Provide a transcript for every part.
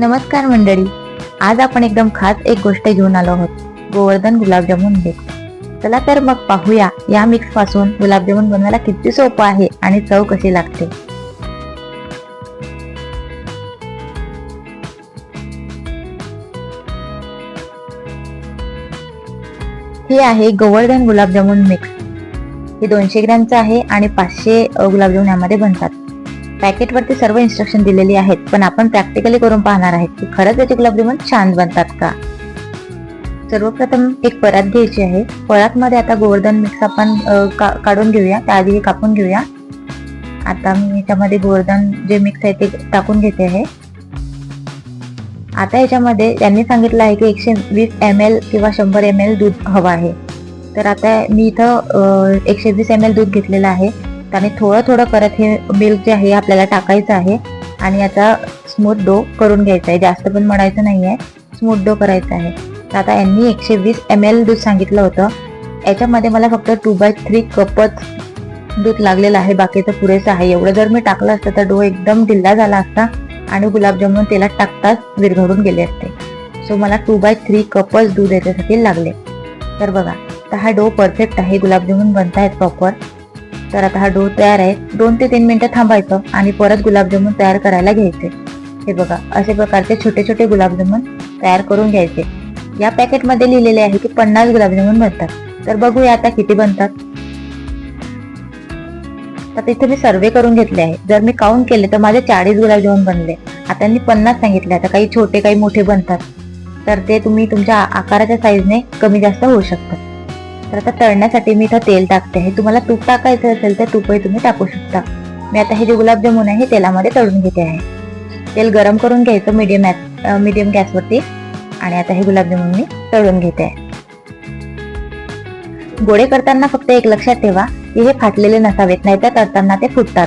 नमस्कार मंडळी. आज आपण एकदम खास एक गोष्ट घेऊन आलो आहोत. गोवर्धन गुलाबजामुन मिक्स चला तर मग पाहूया या मिक्सपासून गुलाबजामुन बनवायला किती सोपं आहे आणि चव कशी लागते. हे आहे गोवर्धन गुलाबजामुन मिक्स हे दोनशे ग्रॅमचं आहे आणि पाचशे गुलाबजामुन यामध्ये बनतात. पॅकेटवरती सर्व इन्स्ट्रक्शन दिलेली आहेत पण आपण प्रॅक्टिकली करून पाहणार आहेत की खरंच याचे गुलाबजामुन छान बनतात का? सर्वप्रथम एक परात घ्यायची आहे. परातमध्ये आता गोवर्धन मिक्स आपण का- काढून घेऊया. त्याआधी हे कापून घेऊया. आता मी याच्यामध्ये गोवर्धन जे मिक्स आहे ते टाकून घेते आहे. आता याच्यामध्ये त्यांनी सांगितलं आहे की एकशे वीस एम एल किंवा शंभर एम एल दूध हवं आहे. तर आता मी इथं एकशे वीस एम एल दूध घेतलेलं आहे. त्याने थोडं थोडं करत हे मिल्क जे आहे आपल्याला टाकायचं आहे. आणि याचा स्मूथ डो करून घ्यायचा आहे. जास्त पण म्हणायचं नाही आहे स्मूथ डो करायचा आहे. तर आता यांनी एकशे वीस एम एल दूध सांगितलं होतं. याच्यामध्ये मला फक्त टू बाय थ्री कपच दूध लागलेलं आहे. बाकीचं पुरेसं आहे. एवढं जर मी टाकलं असतं तर डो एकदम ढिल्ला झाला असता आणि गुलाबजामुन तेलात टाकताच विरघळून गेले असते. सो मला टू बाय थ्री कपच दूध याच्यासाठी लागले. तर बघा तर हा डो परफेक्ट आहे. गुलाबजामुन बनतायत प्रॉपर तर आता हा डो तयार आहे. दोन ते तीन मिनिटं थांबायचं आणि परत गुलाबजामुन तयार करायला घ्यायचे. हे बघा अशा प्रकारचे छोटे छोटे गुलाबजामुन तयार करून घ्यायचे. या पॅकेटमध्ये लिहिलेले आहे की पन्नास गुलाबजामुन बनतात. तर बघूया आता किती बनतात. तर इथे मी सर्वे करून घेतले आहे. जर मी काउंट केले तर माझे चाळीस गुलाबजामुन बनले. आता मी पन्नास सांगितले. आता काही छोटे काही मोठे बनतात. तर ते तुम्ही तुमच्या आकाराच्या साईजने कमी जास्त होऊ शकतात. तर आता तळण्यासाठी मी इथं तेल टाकते आहे. तुम्हाला तूप टाकायचं असेल तर तूपही तुम्ही टाकू शकता. मी आता हे जे गुलाबजामुन आहे हे तेलामध्ये तळून घेते आहे. तेल गरम करून घ्यायचं मीडियम मीडियम गॅसवरती आणि आता हे गुलाबजामुन मी तळून घेते आहे. गोळे करताना फक्त एक लक्षात ठेवा की हे फाटलेले नसावेत नाही तर तळताना ते फुटतात.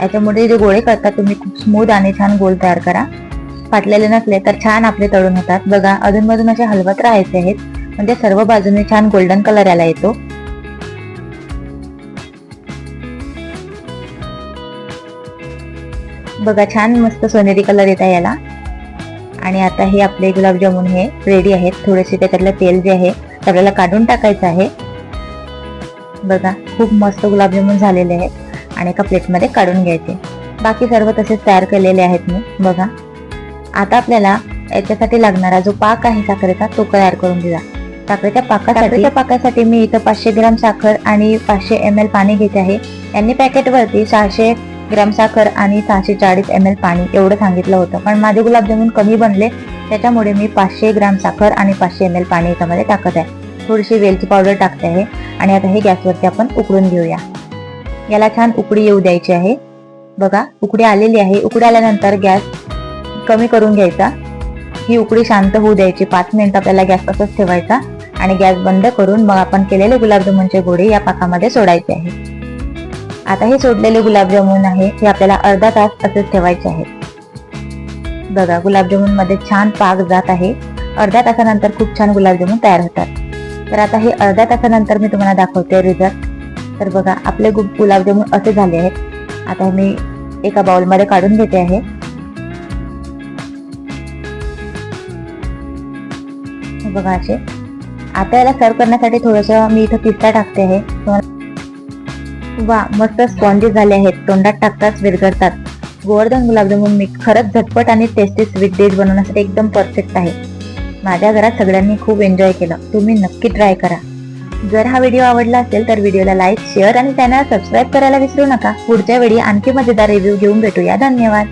याच्यामुळे जे गोळे करतात तुम्ही खूप स्मूथ आणि छान गोल तयार करा. फाटलेले नसले तर छान आपले तळून होतात. बघा अधूनमधून असे हलवत राहायचे आहेत. म्हणजे सर्व बाजूने छान गोल्डन कलर यायला येतो. बघा छान मस्त सोनेरी कलर येत आहे याला. आणि आता हे आपले गुलाबजामुन हे रेडी आहेत. थोडेसे त्याच्यातलं तेल जे आहे ते आपल्याला काढून टाकायचं आहे. बघा खूप मस्त गुलाबजामुन झालेले आहेत. आणि एका प्लेटमध्ये काढून घ्यायचे. बाकी सर्व तसेच तयार केलेले आहेत मी. बघा. आता आपल्याला याच्यासाठी लागणारा जो पाक आहे साखरेचा तो तयार करून दिला साखरेच्या पाकासाठी पाकासाठी मी इथं पाचशे ग्राम साखर आणि पाचशे एम एल पाणी घेते आहे. यांनी पॅकेटवरती सहाशे ग्राम साखर आणि सहाशे चाळीस एम एल पाणी एवढं सांगितलं होतं. पण माझे गुलाबजामुन कमी बनले त्याच्यामुळे मी पाचशे ग्राम साखर आणि पाचशे एम एल पाणी याच्यामध्ये टाकत आहे. थोडीशी वेलची पावडर टाकते आहे आणि आता हे गॅसवरती आपण उकडून घेऊया. याला छान उकडी येऊ द्यायची आहे. बघा उकडी आलेली आहे. उकडी आल्यानंतर गॅस कमी करून घ्यायचा. ही उकडी शांत होऊ द्यायची. पाच मिनिट आपल्याला गॅस तसंच ठेवायचा. आणि गॅस बंद करून मग आपण केलेले गुलाबजामुनचे गोळे या पाकामध्ये सोडायचे आहे. आता हे सोडलेले गुलाबजामुन आहे हे आपल्याला अर्धा तास असेच ठेवायचे आहे बघा गुलाबजामुनमध्ये छान पाक जात आहे. अर्ध्या तासानंतर खूप छान गुलाबजामुन तयार होतात. तर आता हे अर्ध्या तासानंतर मी तुम्हाला दाखवते रिझल्ट तर बघा आपले गुलाबजामुन असे झाले आहेत. आता मी एका बाउलमध्ये काढून घेते आहे. बघा असे. आता याला सर्व करण्यासाठी थोडंसं मी इथं पिस्ता टाकते आहे. वा मस्त स्पॉन्जी झाले आहेत. तोंडात टाकताच विरघळतात. गोवर्धन गुलाबजामुन मी खरंच झटपट आणि टेस्टी स्वीट डिश बनवण्यासाठी एकदम परफेक्ट आहे. माझ्या घरात सगळ्यांनी खूप एन्जॉय केलं. तुम्ही नक्की ट्राय करा. जर हा व्हिडिओ आवडला असेल तर व्हिडिओला लाईक शेअर आणि चॅनल सबस्क्राईब करायला विसरू नका. पुढच्या वेळी आणखी मजेदार रिव्ह्यू घेऊन भेटूया. धन्यवाद.